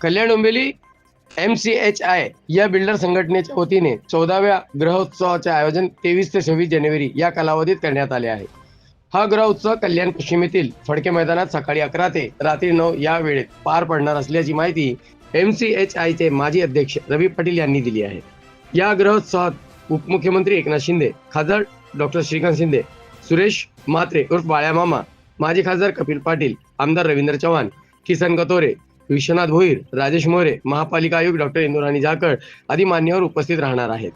Kalyan Dombivli M C H I या builder संघटनेच्या वतीने चौदाव्या ग्रहोत्सवाचे आयोजन तेवीस ते सव्वीस जानेवारी या कालावधीत करण्यात आले आहे. हा ग्रहोत्सव कल्याण पश्चिमेतील फडके मैदानात सकाळी अकरा ते रात्री नऊ या वेळेत पार पडणार असल्याची माहिती एम सी एच आयचे माजी अध्यक्ष रवी पाटील यांनी दिली आहे. या ग्रहोत्सवात उपमुख्यमंत्री एकनाथ शिंदे खासदार डॉक्टर श्रीकांत शिंदे सुरेश म्हात्रे उर्फ बाळ्या मामा माजी खासदार कपिल पाटील आमदार रवींद्र चव्हाण किसन गतोरे विश्वनाथ भोईर राजेश मोरे महापालिका आयुक्त डॉक्टर इंदुराणी जाकड आदी मान्यवर उपस्थित राहणार आहेत.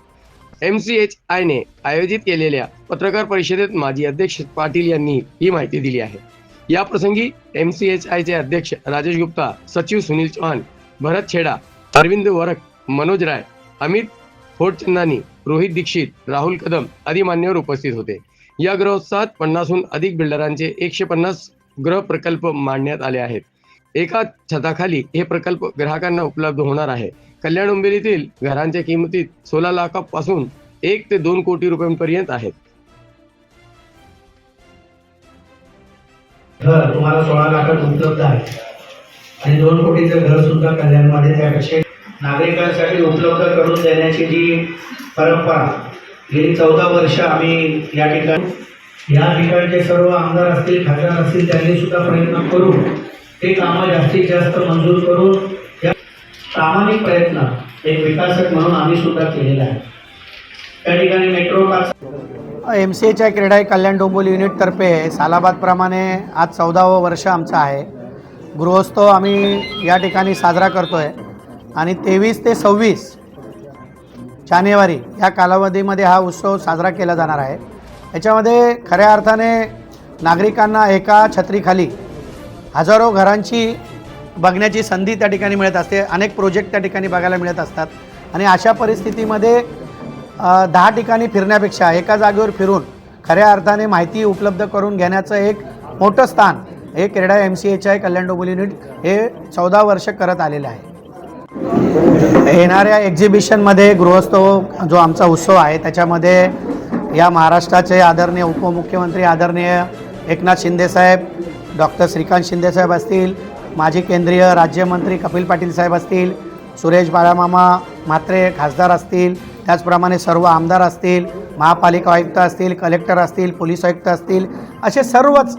एम सी एच आयने आयोजित केलेल्या पत्रकार परिषदेत माजी अध्यक्ष पाटील यांनी ही माहिती दिली आहे. या प्रसंगी एम सी एच आयचे अध्यक्ष राजेश गुप्ता सचिव सुनील चौहान भरत छेडा अरविंद वरक मनोज राय अमित फोडचंदानी रोहित दीक्षित राहुल कदम आदी मान्यवर उपस्थित होते. या ग्रहोत्सवात पन्नासहून अधिक बिल्डरांचे एकशे पन्नास गृह प्रकल्प मांडण्यात आले आहेत. एका छताखाली हे प्रकल्प ग्राहकांना उपलब्ध होणार आहे. कल्याण डोंबिवलीतील घरांच्या किमतीत सोळा लाखापासून एक ते दोन कोटी रुपयांपर्यंत आहेत. घर तुम्हाला सोळा लाखात उपलब्ध आहे. आणि दोन कोटीचं घर सुद्धा कल्याणमध्ये त्यापेक्षा नागरिकांसाठी उपलब्ध करून देण्याची जी परंपरा गेली चौदा वर्ष आम्ही या ठिकाणी या ठिकाणचे सर्व आमदार असतील खासदार असतील त्यांनी सुद्धा प्रयत्न करून ते कामं जास्तीत जास्त मंजूर करून या प्रामाणिक प्रयत्न एक विकासक म्हणून आम्ही सुद्धा केलेला आहे त्या ठिकाणी मेट्रो पास एम सी एच्या क्रीडाई क्रीडा कल्याण डोंबोली युनिटतर्फे सालाबादप्रमाणे आज चौदावं वर्ष आमचं आहे. गृहोत्सव आम्ही या ठिकाणी साजरा करतो आहे आणि तेवीस ते सव्वीस जानेवारी या कालावधीमध्ये हा उत्सव साजरा केला जाणार आहे. याच्यामध्ये खऱ्या अर्थाने नागरिकांना एका छत्रीखाली हजारो घरांची बघण्याची संधी त्या ठिकाणी मिळत असते. अनेक प्रोजेक्ट त्या ठिकाणी बघायला मिळत असतात. आणि अशा परिस्थितीमध्ये दहा ठिकाणी फिरण्यापेक्षा एका जागेवर फिरून खऱ्या अर्थाने माहिती उपलब्ध करून घेण्याचं एक मोठं स्थान हे क्रीडा M C H I Kalyan Dombivli unit हे चौदा वर्ष करत आलेलं आहे. येणाऱ्या एक्झिबिशनमध्ये गृहस्थव जो आमचा उत्सव आहे त्याच्यामध्ये या महाराष्ट्राचे आदरणीय उपमुख्यमंत्री आदरणीय एकनाथ शिंदेसाहेब डॉक्टर श्रीकांत शिंदेसाहेब असतील माजी केंद्रीय राज्यमंत्री कपिल पाटील साहेब असतील सुरेश बाळामामा म्हात्रे खासदार असतील त्याचप्रमाणे सर्व आमदार असतील महापालिका आयुक्त असतील कलेक्टर असतील पोलीस आयुक्त असतील असे सर्वच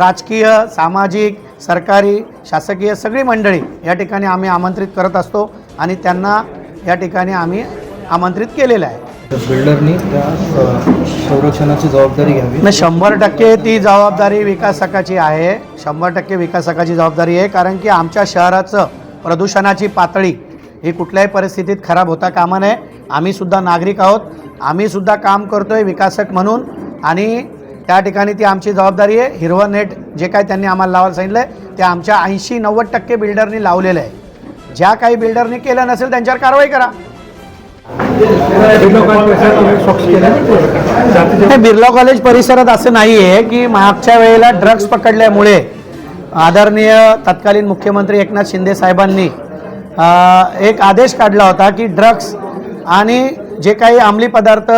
राजकीय सामाजिक सरकारी शासकीय सगळी मंडळी या ठिकाणी आम्ही आमंत्रित करत असतो आणि त्यांना या ठिकाणी आम्ही आमंत्रित केलेलं आहे. बिल्डरनी त्या संरक्षणाची जबाबदारी घ्यावी. न शंभर टक्के ती जबाबदारी विकासकाची आहे. शंभर टक्के विकासकाची जबाबदारी आहे कारण की आमच्या शहराचं प्रदूषणाची पातळी ही कुठल्याही परिस्थितीत खराब होता कामा नये. आम्हीसुद्धा नागरिक आहोत. आम्हीसुद्धा काम करतो आहे विकासक म्हणून आणि त्या ठिकाणी ती आमची जबाबदारी आहे. हिरवं नेट जे काय त्यांनी आम्हाला लावायला सांगितलं आहे ते आमच्या ऐंशी नव्वद टक्के बिल्डरनी लावलेलं आहे. ज्या काही बिल्डरनी केलं नसेल त्यांच्यावर कारवाई करा. बिर्ला कॉलेज परिसरात असं नाही आहे की मागच्या वेळेला ड्रग्ज पकडल्यामुळे आदरणीय तत्कालीन मुख्यमंत्री एकनाथ शिंदे साहेबांनी एक आदेश काढला होता की ड्रग्ज आणि जे काही अंमली पदार्थ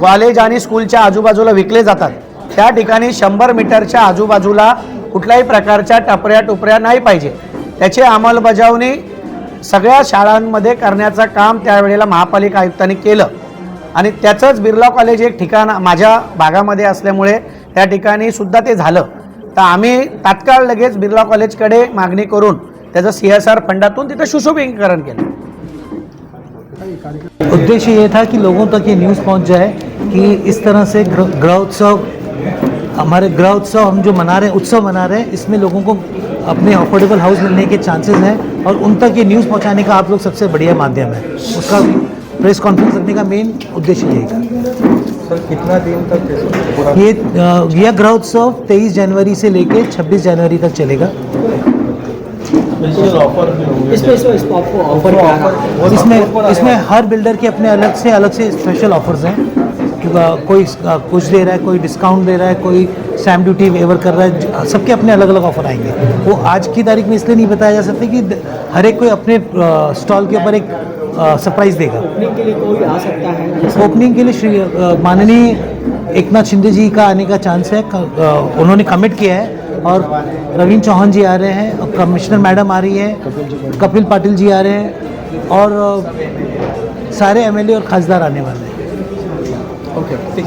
कॉलेज आणि स्कूलच्या आजूबाजूला विकले जातात त्या ठिकाणी शंभर मीटरच्या आजूबाजूला कुठल्याही प्रकारच्या टपऱ्या टुपऱ्या नाही पाहिजे. त्याची अंमलबजावणी सगळ्या शाळांमध्ये करण्याचं काम त्यावेळेला महापालिका आयुक्तांनी केलं. आणि त्याचंच बिर्ला कॉलेज एक ठिकाण माझ्या भागामध्ये असल्यामुळे त्या ठिकाणी सुद्धा ते झालं. तर आम्ही तात्काळ लगेच बिर्ला कॉलेजकडे मागणी करून त्याचं सी एस आर फंडातून तिथं सुशोभीकरण केलं. उद्देश्य ये था कि लोगों तक ये न्यूज़ पहुंच जाए कि इस तरह से ग्रह उत्सव हमारे ग्रह उत्सव हम जो मना रहे हैं उत्सव मना रहे हैं इसमें लोगों को अपने अफोर्डेबल हाउस मिलने के चांसेस हैं। और उन तक ये न्यूज़ पहुँचाने का आप लोग सबसे बढ़िया माध्यम है। उसका प्रेस कॉन्फ्रेंस रखने का मेन उद्देश्य यही था। सर कितना दिन तक ये यह ग्रह उत्सव तेईस जनवरी से लेकर छब्बीस जनवरी तक चलेगा। इसमें इसमें हर बिल्डर के अपने अलग से अलग से स्पेशल ऑफर्स हैं। क्योंकि कोई कुछ दे रहा है कोई डिस्काउंट दे रहा है कोई स्टैम्प ड्यूटी वेवर कर रहा है सबके अपने अलग अलग ऑफ़र आएँगे। वो आज की तारीख में इसलिए नहीं बताया जा सकता कि हर एक कोई अपने स्टॉल के ऊपर एक सरप्राइज़ देगा। ओपनिंग के लिए ओपनिंग श्री अ, माननीय एकनाथ शिंदे जी का आने का चांस है। उन्होंने कमिट किया है। और रवीन चौहान जी आ रहे हैं, और कमिश्नर मैडम आ रही है, कपिल पाटिल जी आ रहे हैं, और सारे एमएलए और खासदार आने वाले हैं। ओके ठीक।